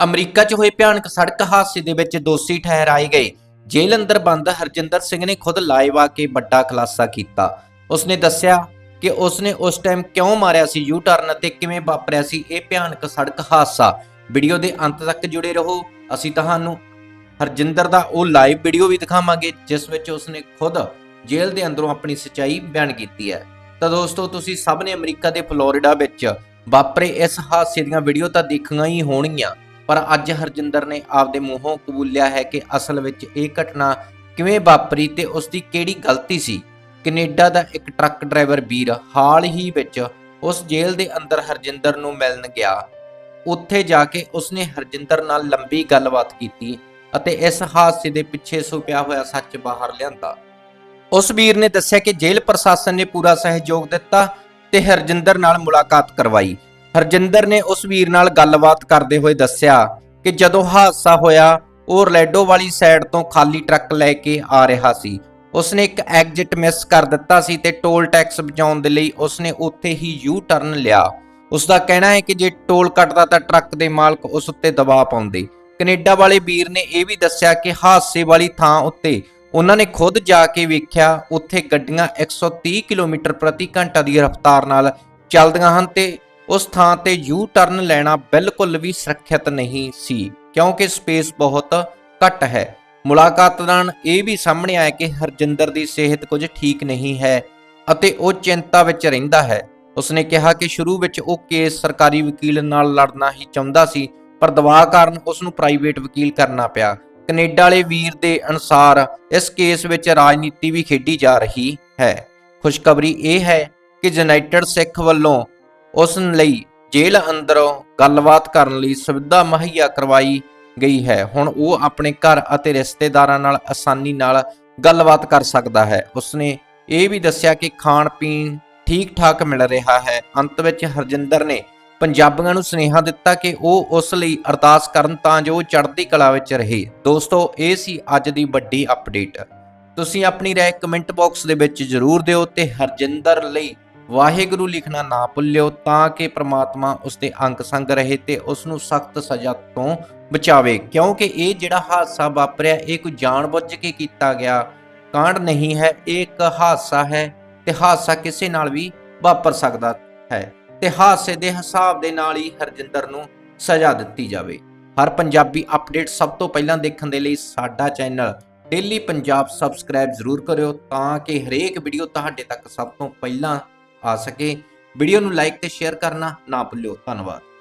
America 'ਚ ਹੋਏ ਭਿਆਨਕ ਸੜਕ ਹਾਦਸੇ ਦੇ ਵਿੱਚ ਦੋਸ਼ੀ ਠਹਿਰਾਏ ਗਏ। ਜੇਲ੍ਹ ਅੰਦਰ ਬੰਦ ਹਰਜਿੰਦਰ ਸਿੰਘ ਨੇ ਖੁਦ ਲਾਈਵ ਆ ਕੇ ਵੱਡਾ ਖੁਲਾਸਾ ਕੀਤਾ। ਉਸਨੇ ਦੱਸਿਆ ਕਿ ਉਸਨੇ ਉਸ ਟਾਈਮ ਕਿਉਂ ਮਾਰਿਆ ਸੀ ਯੂ ਟਰਨ ਅਤੇ ਕਿਵੇਂ ਵਾਪਰਿਆ ਸੀ, ਇਹ ਭਿਆਨਕ ਸੜਕ ਹਾਦਸਾ। ਵੀਡੀਓ ਦੇ ਅੰਤ ਤੱਕ ਜੁੜੇ ਰਹੋ। ਅਸੀਂ ਤੁਹਾਨੂੰ ਹਰਜਿੰਦਰ ਦਾ ਉਹ ਲਾਈਵ ਵੀਡੀਓ ਵੀ ਦਿਖਾਵਾਂਗੇ, ਜਿਸ ਵਿੱਚ ਉਸਨੇ ਖੁਦ ਜੇਲ੍ਹ ਦੇ ਅੰਦਰੋਂ ਆਪਣੀ ਸੱਚਾਈ ਬਿਆਨ ਕੀਤੀ ਹੈ। ਤਾਂ ਦੋਸਤੋ, ਤੁਸੀਂ ਸਭ ਨੇ ਅਮਰੀਕਾ ਦੇ ਫਲੋਰੀਡਾ ਵਿੱਚ ਵਾਪਰੇ ਇਸ ਹਾਦਸੇ ਦੀਆਂ ਵੀਡੀਓ ਤਾਂ ਦੇਖੀਆਂ ਹੀ ਹੋਣਗੀਆਂ। ਪਰ ਅੱਜ ਹਰਜਿੰਦਰ ਨੇ ਆਪਦੇ ਮੂੰਹੋਂ ਕਬੂਲਿਆ ਹੈ ਕਿ ਅਸਲ ਵਿੱਚ ਇਹ ਘਟਨਾ ਕਿਵੇਂ ਵਾਪਰੀ ਤੇ ਉਸ ਦੀ ਕਿਹੜੀ ਗਲਤੀ ਸੀ। ਕੈਨੇਡਾ ਦਾ ਇੱਕ ਟਰੱਕ ਡਰਾਈਵਰ ਵੀਰ ਹਾਲ ਹੀ ਵਿੱਚ ਉਸ ਜੇਲ੍ਹ ਦੇ ਅੰਦਰ ਹਰਜਿੰਦਰ ਨੂੰ ਮਿਲਣ ਗਿਆ। ਉੱਥੇ ਜਾ ਕੇ ਉਸਨੇ ਹਰਜਿੰਦਰ ਨਾਲ ਲੰਬੀ ਗੱਲਬਾਤ ਕੀਤੀ ਅਤੇ ਇਸ ਹਾਦਸੇ ਦੇ ਪਿੱਛੇ ਛੁਪਿਆ ਹੋਇਆ ਸੱਚ ਬਾਹਰ ਲਿਆਂਦਾ। ਉਸ ਵੀਰ ਨੇ ਦੱਸਿਆ ਕਿ ਜੇਲ੍ਹ ਪ੍ਰਸ਼ਾਸਨ ਨੇ ਪੂਰਾ ਸਹਿਯੋਗ ਦਿੱਤਾ ਤੇ ਹਰਜਿੰਦਰ ਨਾਲ ਮੁਲਾਕਾਤ ਕਰਵਾਈ। ਹਰਜਿੰਦਰ ਨੇ ਉਸ ਵੀਰ ਨਾਲ ਗੱਲਬਾਤ ਕਰਦੇ ਹੋਏ ਦੱਸਿਆ ਕਿ ਜਦੋਂ ਹਾਦਸਾ ਹੋਇਆ, ਉਹ ਰਲੈਡੋ ਵਾਲੀ ਸਾਈਡ ਤੋਂ ਖਾਲੀ ਟਰੱਕ ਲੈ ਕੇ ਆ ਰਿਹਾ ਸੀ। ਉਸਨੇ ਇੱਕ ਐਗਜ਼ਿਟ ਮਿਸ ਕਰ ਦਿੱਤਾ ਸੀ ਤੇ ਟੋਲ ਟੈਕਸ ਬਚਾਉਣ ਦੇ ਲਈ ਉਸਨੇ ਉੱਥੇ ਹੀ ਯੂ ਟਰਨ ਲਿਆ। ਉਸ ਦਾ ਕਹਿਣਾ ਹੈ ਕਿ ਜੇ ਟੋਲ ਕੱਟਦਾ ਤਾਂ ਟਰੱਕ ਦੇ ਮਾਲਕ ਉਸ ਉੱਤੇ ਦਬਾਅ ਪਾਉਂਦੇ। ਕੈਨੇਡਾ ਵਾਲੇ ਵੀਰ ਨੇ ਇਹ ਵੀ ਦੱਸਿਆ ਕਿ ਹਾਦਸੇ ਵਾਲੀ ਥਾਂ ਉੱਤੇ ਉਹਨਾਂ ਨੇ ਖੁਦ ਜਾ ਕੇ ਵੇਖਿਆ, ਉੱਥੇ ਗੱਡੀਆਂ 130 ਕਿਲੋਮੀਟਰ ਪ੍ਰਤੀ ਘੰਟਾ ਦੀ ਰਫ਼ਤਾਰ ਨਾਲ ਚੱਲਦੀਆਂ ਹਨ ਤੇ ਉਸ ਥਾਂ ਤੇ ਯੂ ਟਰਨ ਲੈਣਾ ਬਿਲਕੁਲ ਵੀ ਸੁਰੱਖਿਅਤ ਨਹੀਂ ਸੀ, ਕਿਉਂਕਿ ਸਪੇਸ ਬਹੁਤ ਘੱਟ ਹੈ। ਮੁਲਾਕਾਤ ਦੌਰਾਨ ਇਹ ਵੀ ਸਾਹਮਣੇ ਆਇਆ ਕਿ ਹਰਜਿੰਦਰ ਦੀ ਸਿਹਤ ਕੁਝ ਠੀਕ ਨਹੀਂ ਹੈ ਅਤੇ ਉਹ ਚਿੰਤਾ ਵਿੱਚ ਰਹਿੰਦਾ ਹੈ। ਉਸਨੇ ਕਿਹਾ ਕਿ ਸ਼ੁਰੂ ਵਿੱਚ ਉਹ ਕੇਸ ਸਰਕਾਰੀ ਵਕੀਲ ਨਾਲ ਲੜਨਾ ਹੀ ਚਾਹੁੰਦਾ ਸੀ, ਪਰ ਦਬਾਅ ਕਾਰਨ ਉਸ ਨੂੰ ਪ੍ਰਾਈਵੇਟ ਵਕੀਲ ਕਰਨਾ ਪਿਆ। ਕੈਨੇਡਾ ਵਾਲੇ ਵੀਰ ਦੇ ਅਨੁਸਾਰ ਇਸ ਕੇਸ ਵਿੱਚ ਰਾਜਨੀਤੀ ਵੀ ਖੇਡੀ ਜਾ ਰਹੀ ਹੈ। ਖੁਸ਼ਖਬਰੀ ਇਹ ਹੈ ਕਿ ਯੂਨਾਈਟਿਡ ਸਿੱਖ ਵੱਲੋਂ ਉਸ ਲਈ ਜੇਲ੍ਹ ਅੰਦਰੋਂ ਗੱਲਬਾਤ ਕਰਨ ਲਈ ਸੁਵਿਧਾ ਮੁਹੱਈਆ ਕਰਵਾਈ ਗਈ ਹੈ। ਹੁਣ ਉਹ ਆਪਣੇ ਘਰ ਅਤੇ ਰਿਸ਼ਤੇਦਾਰਾਂ ਨਾਲ ਆਸਾਨੀ ਨਾਲ ਗੱਲਬਾਤ ਕਰ ਸਕਦਾ ਹੈ। ਉਸਨੇ ਇਹ ਵੀ ਦੱਸਿਆ ਕਿ ਖਾਣ ਪੀਣ ਠੀਕ ਠਾਕ ਮਿਲ ਰਿਹਾ ਹੈ। ਅੰਤ ਵਿੱਚ ਹਰਜਿੰਦਰ ਨੇ ਪੰਜਾਬੀਆਂ ਨੂੰ ਸੁਨੇਹਾ ਦਿੱਤਾ ਕਿ ਉਹ ਉਸ ਲਈ ਅਰਦਾਸ ਕਰਨ ਤਾਂ ਜੋ ਚੜ੍ਹਦੀ ਕਲਾ ਵਿੱਚ ਰਹੇ। ਦੋਸਤੋ, ਇਹ ਸੀ ਅੱਜ ਦੀ ਵੱਡੀ ਅਪਡੇਟ ਤੁਸੀਂ ਆਪਣੀ ਰਾਏ ਕਮੈਂਟ ਬਾਕਸ ਦੇ ਵਿੱਚ ਜ਼ਰੂਰ ਦਿਓ ਤੇ ਹਰਜਿੰਦਰ ਲਈ ਵਾਹਿਗੁਰੂ ਲਿਖਣਾ ਨਾ ਭੁੱਲਿਓ ਤਾਂ ਕਿ ਪ੍ਰਮਾਤਮਾ ਉਸ ਦੇ ਅੰਗ ਸੰਗ ਰਹੇ ਤੇ ਉਸ ਨੂੰ ਸਖਤ ਸਜ਼ਾ ਤੋਂ ਬਚਾਵੇ। ਕਿਉਂਕਿ ਇਹ ਜਿਹੜਾ ਹਾਦਸਾ ਵਾਪਰਿਆ, ਇਹ ਕੋਈ ਜਾਣਬੁੱਝ ਕੇ ਕੀਤਾ ਗਿਆ ਕਾਂਡ ਨਹੀਂ ਹੈ, ਇਹ ਇੱਕ ਹਾਦਸਾ ਹੈ ਤੇ ਹਾਦਸਾ ਕਿਸੇ ਨਾਲ ਵੀ ਵਾਪਰ ਸਕਦਾ ਹੈ ਤੇ ਹਾਦਸੇ ਦੇ ਹਿਸਾਬ ਦੇ ਨਾਲ ਹੀ ਹਰਜਿੰਦਰ ਨੂੰ ਸਜ਼ਾ ਦਿੱਤੀ ਜਾਵੇ। ਹਰ ਪੰਜਾਬੀ ਅਪਡੇਟ ਸਭ ਤੋਂ ਪਹਿਲਾਂ ਦੇਖਣ ਦੇ ਲਈ ਸਾਡਾ ਚੈਨਲ ਡੇਲੀ ਪੰਜਾਬ ਸਬਸਕ੍ਰਾਈਬ ਜ਼ਰੂਰ ਕਰਿਓ ਤਾਂ ਕਿ ਹਰੇਕ ਵੀਡੀਓ ਤੁਹਾਡੇ ਤੱਕ ਸਭ ਤੋਂ ਪਹਿਲਾਂ ਆ ਸਕੇ। ਵੀਡੀਓ ਨੂੰ ਲਾਈਕ ਤੇ ਸ਼ੇਅਰ ਕਰਨਾ ਨਾ ਭੁੱਲਿਓ। ਧੰਨਵਾਦ।